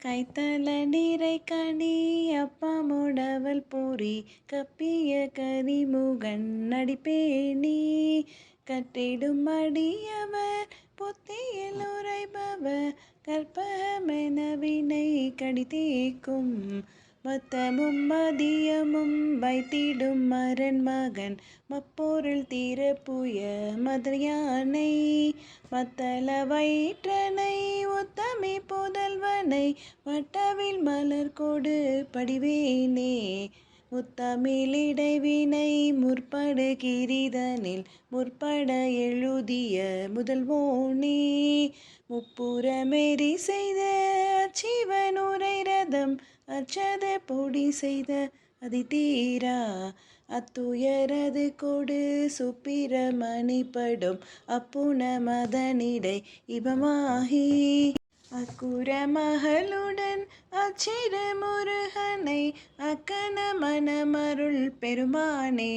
கைத்தல நீரை கனி அப்பமுடவல் பூரி கப்பிய கரிமுகன் நடிப்பேணி கட்டிடும் அடியவர் பொத்தியில் உரைபவர் கற்பகமெனவினை கடித்தேக்கும் மொத்தமும் மதியமும் வைத்திடும் மரன் மகன் மப்பொருள் தீரப்புய மதுரையானை மத்தள வயிற்றனை உத்தமி புதல்வனை வட்டவில் மலர் கொடு படிவேனே. முத்தமிழிடைவினை முற்பட கிரிதனில் முற்பட எழுதிய முதல்வோனே. முப்புறமெறி செய்த அச்சிவனுரை ரதம் அச்சத பொடி செய்த அதிதீரா. அத்துயரது கொடு சுப்பிரமணிப்படும் அப்புன மதனிடை இபமாகி. குரமகளுடன் அச்சிறு முருகனை அக்கன மனமருள் பெருமானே